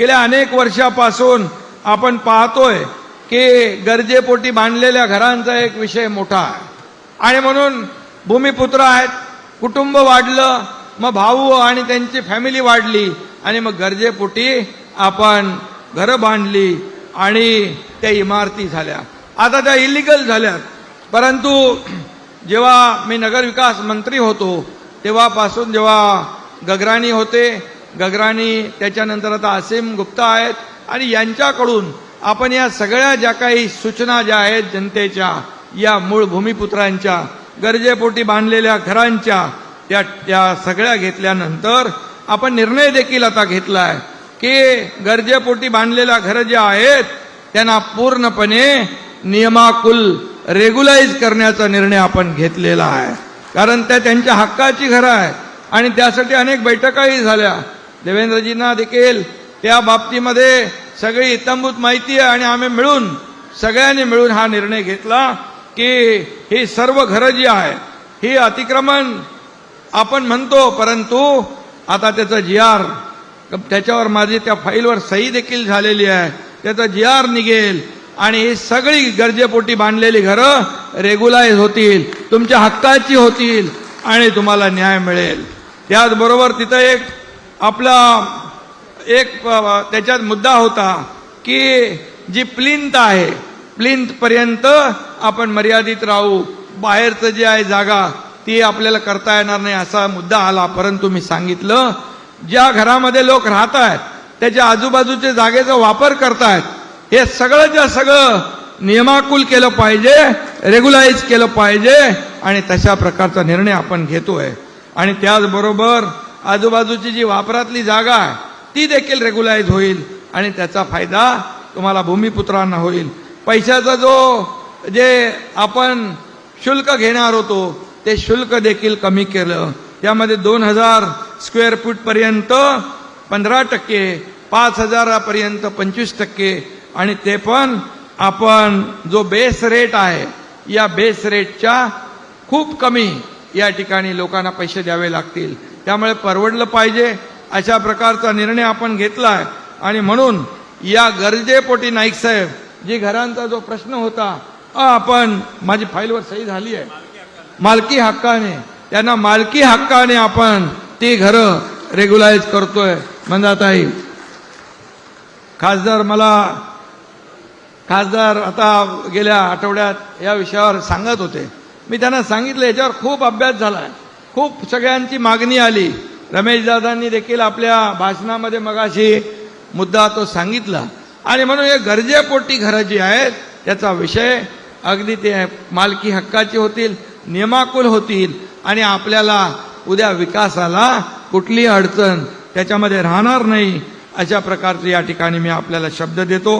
गेल्या अनेक वर्षापासून आपण पाहतोय की गरजेपोटी बांधलेल्या घरांचा एक विषय मोठा आहे. आणि म्हणून भूमिपुत्र आहेत कुटुंब वाढलं मग भाऊ आणि त्यांची फॅमिली वाढली आणि मग गरजेपोटी आपण घरं बांधली आणि त्या इमारती झाल्या. आता त्या इलिगल झाल्यात. परंतु जेव्हा मी नगरविकास मंत्री होतो तेव्हापासून जेव्हा गगराणी होते गगराणी त्याच्यानंतर आता असीम गुप्ता आहेत. आणि यांच्याकडून आपण या सगळ्या ज्या काही सूचना ज्या आहेत जनतेच्या या मूळ भूमिपुत्रांच्या गरजेपोटी बांधलेल्या घरांच्या त्या त्या सगळ्या घेतल्यानंतर आपण निर्णय देखील आता घेतला आहे की गरजेपोटी बांधलेल्या घरं जे आहेत त्यांना पूर्णपणे नियमाकुल रेग्युलाइज करण्याचा निर्णय आपण घेतलेला आहे. कारण त्या त्यांच्या हक्काची घरं आहेत. आणि त्यासाठी अनेक बैठकाही झाल्या. देवेंद्रजींना देखील त्या बाबतीमध्ये सगळी इतंभूत माहिती आहे आणि आम्ही मिळून सगळ्यांनी मिळून हा निर्णय घेतला की ही सर्व घरं जी आहे ही अतिक्रमण आपण म्हणतो परंतु आता त्याचं जी आर त्याच्यावर माझी त्या फाईलवर सही देखील झालेली आहे. त्याचं जी आर निघेल आणि ही सगळी गरजेपोटी बांधलेली घरं रेग्युलाइज होतील तुमच्या हक्काची होतील आणि तुम्हाला न्याय मिळेल. त्याचबरोबर तिथं एक आपला एक त्याच्यात मुद्दा होता की जी प्लिंत आहे प्लिंथ पर्यंत आपण मर्यादित राहू बाहेरचं जे आहे जागा ती आपल्याला करता येणार नाही असा मुद्दा आला. परंतु मी सांगितलं ज्या घरामध्ये लोक राहत आहेत त्याच्या आजूबाजूच्या जागेचा वापर करतायत हे सगळं ज्या सगळं नियमाकुल केलं पाहिजे रेग्युलाइज केलं पाहिजे आणि तशा प्रकारचा निर्णय आपण घेतोय. आणि त्याचबरोबर आजूबाजूची जी वापरातली जागा आहे ती देखील रेग्युलाइज होईल आणि त्याचा फायदा तुम्हाला भूमिपुत्रांना होईल. पैशाचा जो जे आपण शुल्क घेणार होतो ते शुल्क देखील कमी केलं. त्यामध्ये दोन हजार स्क्वेअर फूटपर्यंत पंधरा टक्के पाच हजारापर्यंत पंचवीस टक्के आणि ते पण आपण जो बेस रेट आहे या बेस रेटच्या खूप कमी या ठिकाणी लोकांना पैसे द्यावे लागतील. त्यामुळे परवडलं पाहिजे अशा प्रकारचा निर्णय आपण घेतला आहे आणि म्हणून या गरजेपोटी नाईक साहेब जी घरांचा जो प्रश्न होता अ, आपण माझी फाईलवर सही झाली आहे. मालकी हक्काने त्यांना मालकी हक्काने आपण ती घरं रेग्युलाइज करतोय. मंदाताई खासदार मला खासदार आता गेल्या आठवड्यात या विषयावर सांगत होते. मी त्यांना सांगितलं याच्यावर खूप अभ्यास झाला आहे खूप सगळ्यांची मागणी आली. रमेशदादांनी देखील आपल्या भाषणामध्ये मगाशी मुद्दा तो सांगितला. आणि म्हणून हे गरजेपोटी घरं जी आहेत त्याचा विषय अगदी ते मालकी हक्काची होतील नियमाकुल होतील आणि आपल्याला उद्या विकासाला कुठलीही अडचण त्याच्यामध्ये राहणार नाही अशा प्रकारचे या ठिकाणी मी आपल्याला शब्द देतो.